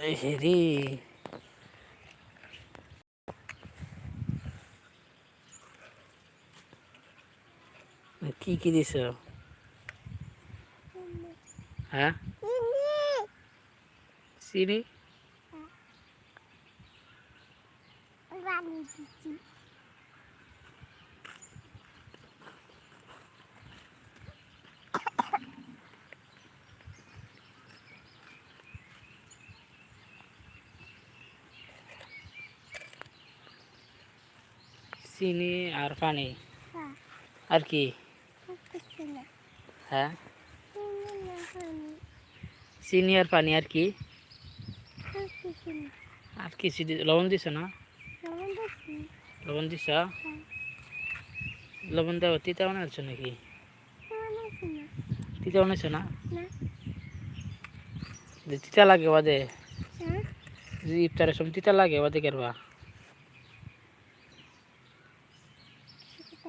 হেরি। কি কি দিছ? হ্যাঁ? চিনি? চিনি আর পানি? আর কি? হ্যাঁ। চিনি আর পানি আর কি? আর কিছু লবণ দিছ না? লবণ দিছ? লবণ দেওয়া তিতা বানাচ্ছ নাকি? তিতা বানাচ্ছ না। তিতা লাগে বাদে? ইফতারের সময় তিতা লাগে বাদে কেরবা?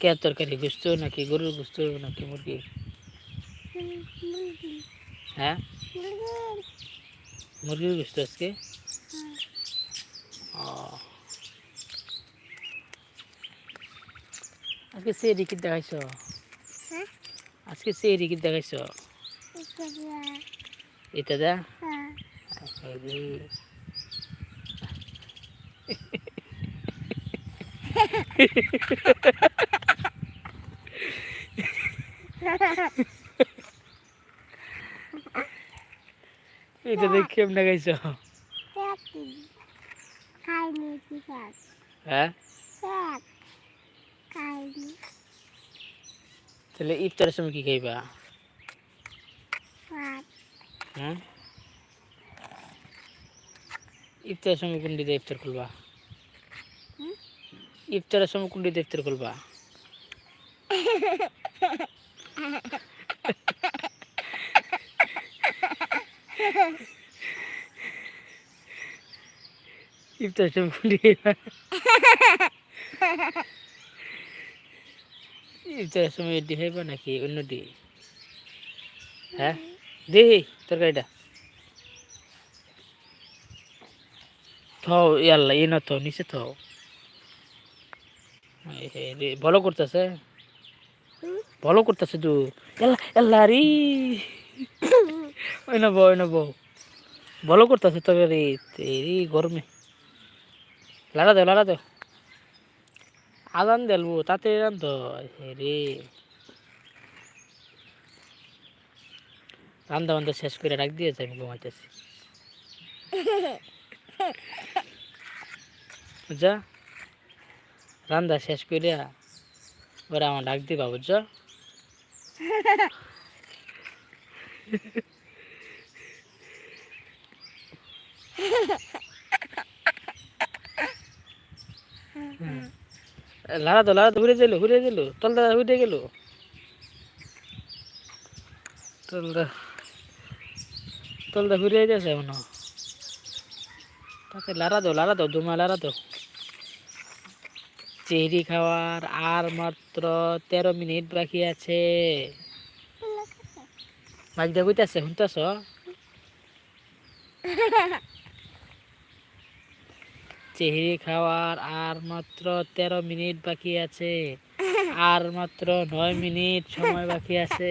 কে তরকারি গুস্ত নাকি গরুর গুস্ত নাকি মুরগি হ্যাঁ? মুরগির গুস্ত আজকে? আজকে সে রিকিট দেখাইছ? আজকে সে রিকিট দেখাইছ? এটা দা আরে। এটা দেখ কেমন আছে হ্যাঁ? তাহলে ইফতারের সময় কি খাইবা? হ্যাঁ? ইফতারের সময় কোন দিতে ইফতার খুলবা? হুম? ইফতারের সময় কোন দিতে ইফতার খুলবা? সময় কোন দিকে ইফতারের সময় এটি খাইবা নাকি অন্যটি হ্যাঁ দেখি তরকারিটা থাও ইয়াল্লা এ না থাও নিচে থাও ভালো করতেছে ভালো করতেছে তু এল্লা এল্লা রে ওই না বউ ওই না বউ ভালো করতেছে তবে রে, তেরি গরমে। লাড়া দাও লাড়া দাও আদান দেলবো তাতে তো রে। রান্দা বান্দা শেষ করে রাখ দিয়েছে, আমি ঘুমাইতেছি। বুঝা রান্দা শেষ করে ওরা আমার ডাক দিবা, বুঝছ? লাড়া তো লাড়া তো ঘুরে দিল ঘুরে দিল তলদা ঘুরে গেল। তলদা তলদা ঘুরে যাচ্ছে হয়। তাতে লাড়া দাও লাড়া দাও দুমা লাড়া দাও চেহারি খাওয়ার আর মাত্র তেরো মিনিট বাকি আছে। মাছ দিয়ে কইতাছে, শুনতেছ? চেহারি খাওয়ার আর মাত্র তেরো মিনিট বাকি আছে। আর মাত্র নয় মিনিট সময় বাকি আছে।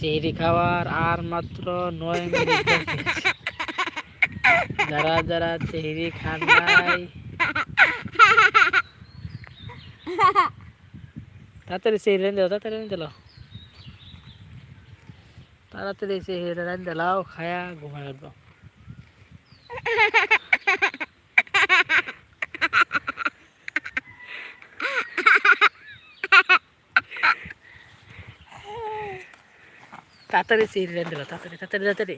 চেহারি খাওয়ার আর মাত্র নয় মিনিট। যারা যারা চেহারি খান নাই। তাড়াতাড়ি রেন দিল তাড়াতাড়ি দিল তাড়াতাড়ি সেই রেন দিলাও খায়া ঘুমায় উঠবো তাড়াতাড়ি সিঁড়ি রেন দিল তাড়াতাড়ি তাড়াতাড়ি তাড়াতাড়ি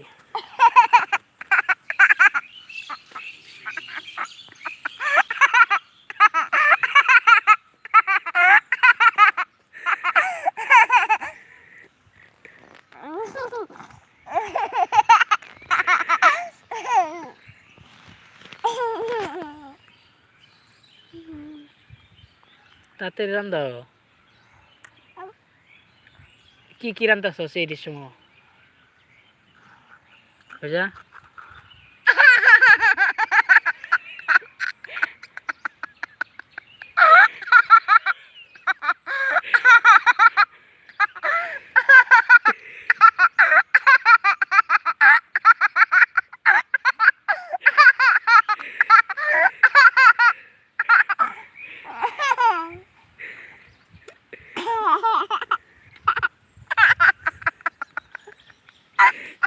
তাড়াতাড়ি রান্ধ কি কি রান্তাছ সেই সময় বুঝা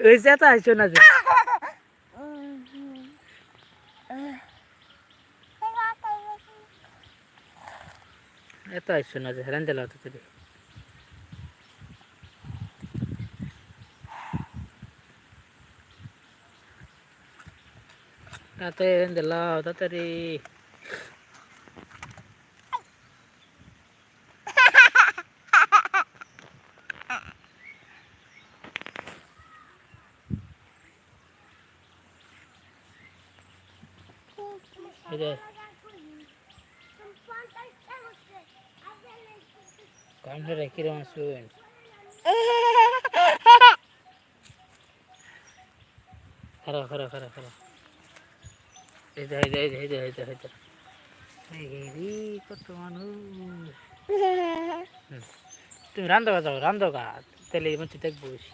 ওই যে তো আসছো না যে এত আসছো না যে তাড়াতাড়ি তাড়াতাড়ি রান্ধে লাও তাড়াতাড়ি রেখে রকম শুন খারাপ খারাপ খারাপ খারাপ এই যে এই যে এই যে এই যে এই যে এই যে। এই রে কত মানুষ। তুমি রান্ধো যাও রান্ধো গা তাহলে এই মধ্যে দেখব। বেশি